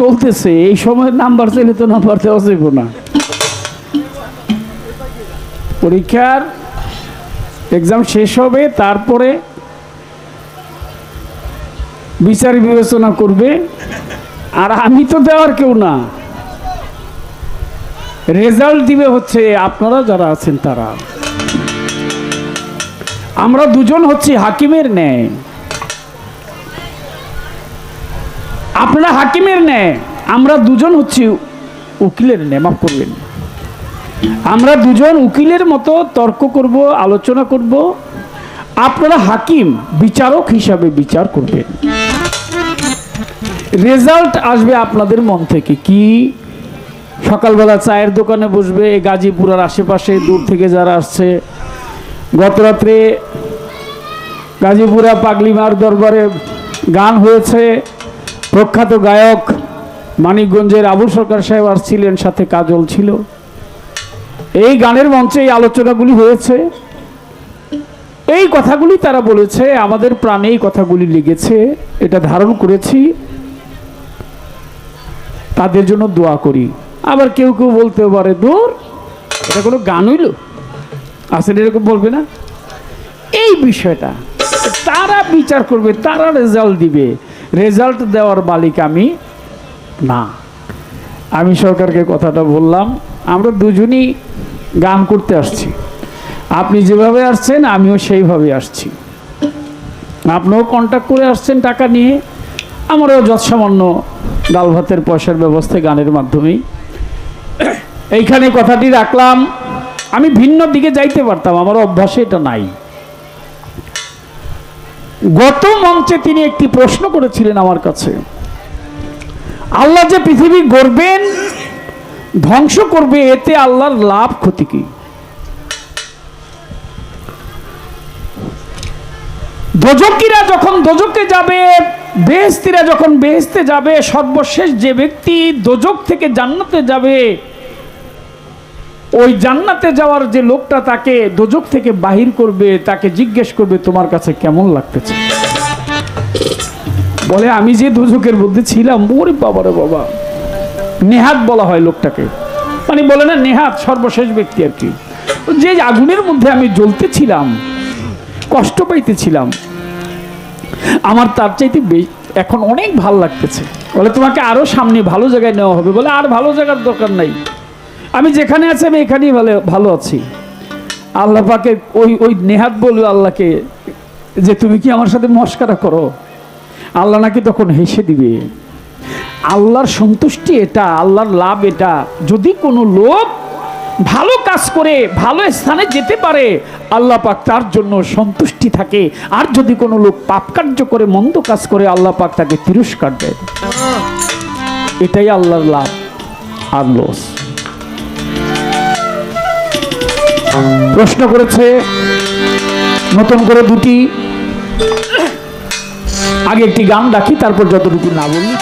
চলতেছে, এই সময় নাম্বার চাইলে তো নাম্বার দেওয়া যাবে না। পরীক্ষার এক্সাম শেষ হবে, তারপরে বিচার বিবেচনা করবে। আর আমি তো দেওয়ার কেউ না। রেজাল্ট দিবে হচ্ছে আপনারা যারা আছেন তারা। আমরা দুজন হচ্ছি হাকিমের ন্যায়। আপনারা হাকিমের ন্যায়, আমরা দুজন হচ্ছি উকিলের ন্যায়, মাফ করবেন। আমরা দুজন উকিলের মতো তর্ক করব, আলোচনা করব। আপনারা হাকিম, বিচারক হিসাবে বিচার করবেন। রেজাল্ট আসবে আপনাদের মন থেকে কি? সকালবেলা চায়ের দোকানে বসবে, গাজীপুরের আশেপাশে দূর থেকে যারা আসছে। গত রাত্রে গাজীপুরা পাগলিমার দরবারে গান হয়েছে। প্রখ্যাত গায়ক মানিকগঞ্জের আবুল সরকার সাহেব আসছিলেন, সাথে কাজল ছিল। এই গানের মঞ্চে এই আলোচনাগুলি হয়েছে। এই কথাগুলি তারা বলেছে, আমাদের প্রাণে এই কথাগুলি লেগেছে, এটা ধারণ করেছি। তাদের জন্য দোয়া করি। আবার কেউ কেউ বলতে পারে, দূর, এটা কোনো গান হইল? আসলে এরকম বলবে না। এই বিষয়টা, তারা বিচার করবে, তারা রেজাল্ট দিবে। রেজাল্ট দেওয়ার মালিক আমি না। আমি সরকারকে কথাটা বললাম, আমরা দুজনই গান করতে আসছি। আপনি যেভাবে আসছেন, আমিও সেইভাবে আসছি। আপনিও কন্ট্যাক্ট করে আসছেন টাকা নিয়ে, আমারও যৎসামান্য ডাল ভাতের পয়সার ব্যবস্থা গানের মাধ্যমেই। এইখানে কথাটি রাখলাম, আমি ভিন্ন দিকে যাইতে পারতাম, আমার অভ্যাসে এটা নাই। গত মঞ্চে তিনি একটি প্রশ্ন করেছিলেন আমার কাছে। আল্লাহ যে পৃথিবী গড়বেন, ধ্বংস করবে, এতে আল্লাহর লাভ ক্ষতি কি? দোজকিরা যখন দোজকে যাবে বেহেস্তিরা যখন বেহেস্তে যাবে, সর্বশেষ যে ব্যক্তি দোজক থেকে জান্নাতে যাবে ওই জান্নাতে যাওয়ার যে লোকটা তাকে দোজক থেকে বাহির করবে, তাকে জিজ্ঞেস করবে, তোমার কাছে কেমন লাগতেছে? বলে, আমি যে দোজকের মধ্যে ছিলাম, ওরে বাবারে বাবা। নেহাত বলা হয় লোকটাকে। মানে বলে না, নেহাত সর্বশেষ ব্যক্তি আর কি। যে আগুনের মধ্যে আমি জ্বলতেছিলাম, কষ্ট পাইতেছিলাম, আমার তার চাইতে এখন অনেক ভালো লাগতেছে। বলে, তোমাকে আরও সামনে ভালো জায়গায় নেওয়া হবে। বলে, আর ভালো জায়গার দরকার নাই। আমি যেখানে আছি, আমি এখানেই ভালো ভালো আছি। আল্লাহ পাকে ওই ওই নেহাত বলবে আল্লাহকে যে তুমি কি আমার সাথে মস্কারা করো? আল্লাহ নাকি তখন হেসে দিবে। আল্লাহর সন্তুষ্টি এটা, আল্লাহর লাভ এটা। যদি কোনো লোক ভালো কাজ করে, ভালো স্থানে যেতে পারে, আল্লাহ পাক তার জন্য সন্তুষ্টি থাকে। আর যদি কোনো লোক পাপ কার্য করে, মন্দ কাজ করে, আল্লাহ পাক তাকে তিরস্কার দেয়। এটাই আল্লাহর লাভ আর লস প্রশ্ন করেছে নতুন করে দুটি আগে একটি গান ডাকি তারপর যতটুকু না বলি।